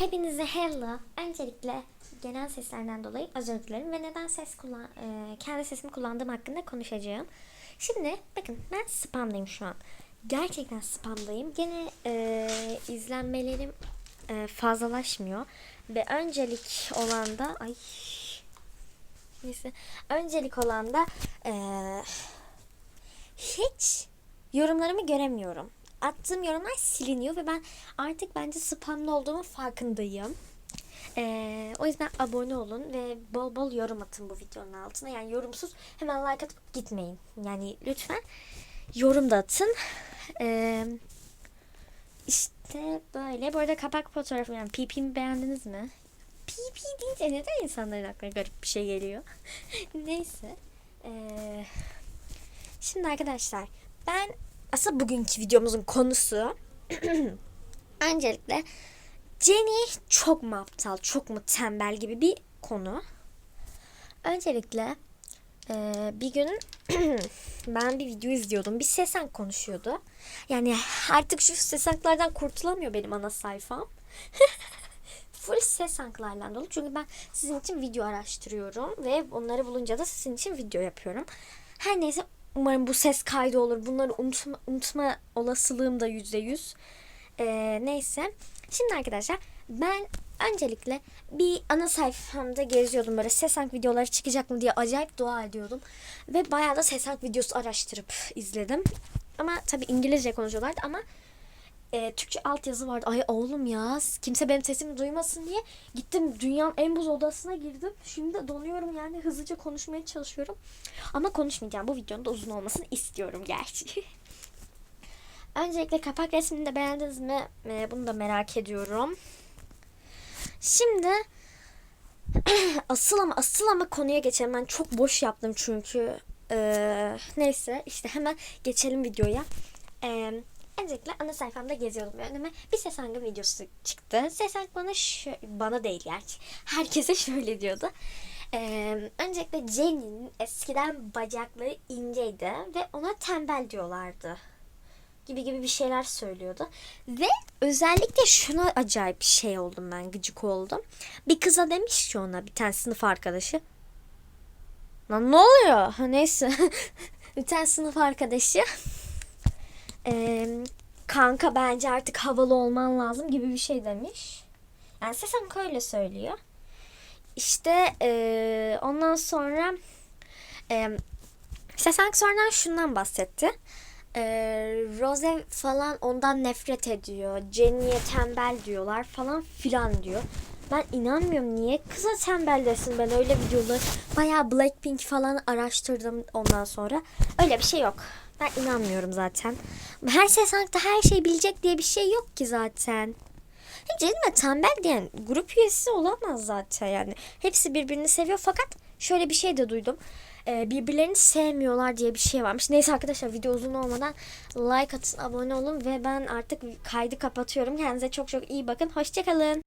Hepinize hello. Öncelikle genel seslerden dolayı özür dilerim ve neden ses kullan e, kendi sesimi kullandığım hakkında konuşacağım. Şimdi bakın ben spamdayım şu an. Gerçekten spamdayım. Gene e, izlenmelerim e, fazlalaşmıyor ve öncelik olan da ay neyse öncelik olan da e, hiç yorumlarımı göremiyorum. Attığım yorumlar siliniyor ve ben artık bence spamlı olduğumun farkındayım. Ee, o yüzden abone olun ve bol bol yorum atın bu videonun altına. Yani yorumsuz hemen like atıp gitmeyin. Yani lütfen yorum da atın. Ee, işte böyle. Bu arada kapak fotoğrafı yani PP'mi beğendiniz mi? PP deyince neden insanların aklına garip bir şey geliyor? Neyse. Ee, Şimdi arkadaşlar ben aslında bugünkü videomuzun konusu öncelikle Jenny çok mu aptal, çok mu tembel gibi bir konu. Öncelikle e, bir gün ben bir video izliyordum. Bir Sesenk konuşuyordu. Yani artık şu Sesenk'lardan kurtulamıyor benim ana sayfam. Full Sesenk'larla dolu. Çünkü ben sizin için video araştırıyorum ve onları bulunca da sizin için video yapıyorum. Her neyse umarım bu ses kaydı olur. Bunları unutma, unutma olasılığım da yüzde yüz. Ee, neyse. Şimdi arkadaşlar ben öncelikle bir ana sayfamda geziyordum böyle Sesank videoları çıkacak mı diye acayip dua ediyordum. Ve bayağı da Sesank videosu araştırıp izledim. Ama tabii İngilizce konuşuyorlardı ama e, Türkçe altyazı vardı. Ay oğlum ya kimse benim sesimi duymasın diye gittim dünyanın en buz odasına girdim. Şimdi donuyorum yani hızlıca konuşmaya çalışıyorum. Ama konuşmayacağım. Bu videonun da uzun olmasını istiyorum gerçi. Öncelikle kapak resmini de beğendiniz mi? E, bunu da merak ediyorum. Şimdi asıl ama asıl ama konuya geçelim. Ben çok boş yaptım çünkü. Ee, neyse işte hemen geçelim videoya. Ee, öncelikle ana sayfamda geziyordum ve önüme bir Sesang'ın videosu çıktı. Sesang bana şu, bana değil gerçi. Herkese şöyle diyordu. Ee, öncelikle Jenny'nin eskiden bacakları inceydi ve ona tembel diyorlardı gibi gibi bir şeyler söylüyordu. Ve özellikle şuna acayip bir şey oldum ben gıcık oldum. Bir kıza demiş ki ona bir tane sınıf arkadaşı. Lan ne oluyor? Neyse. bir tane sınıf arkadaşı. Ee, kanka bence artık havalı olman lazım gibi bir şey demiş. Yani Sesenk öyle söylüyor. İşte ee, ondan sonra ee, Sesenk sonradan şundan bahsetti e, Rose falan ondan nefret ediyor. Jenny'e tembel diyorlar falan filan diyor. Ben inanmıyorum niye kıza tembel desin ben öyle videoları bayağı Blackpink falan araştırdım ondan sonra. Öyle bir şey yok. Ben inanmıyorum zaten. Her şey sanki her şey bilecek diye bir şey yok ki zaten. Jenny tembel diyen grup üyesi olamaz zaten yani. Hepsi birbirini seviyor fakat şöyle bir şey de duydum e, birbirlerini sevmiyorlar diye bir şey varmış. Neyse arkadaşlar video uzun olmadan like atın, abone olun ve ben artık kaydı kapatıyorum. Kendinize çok çok iyi bakın. Hoşçakalın.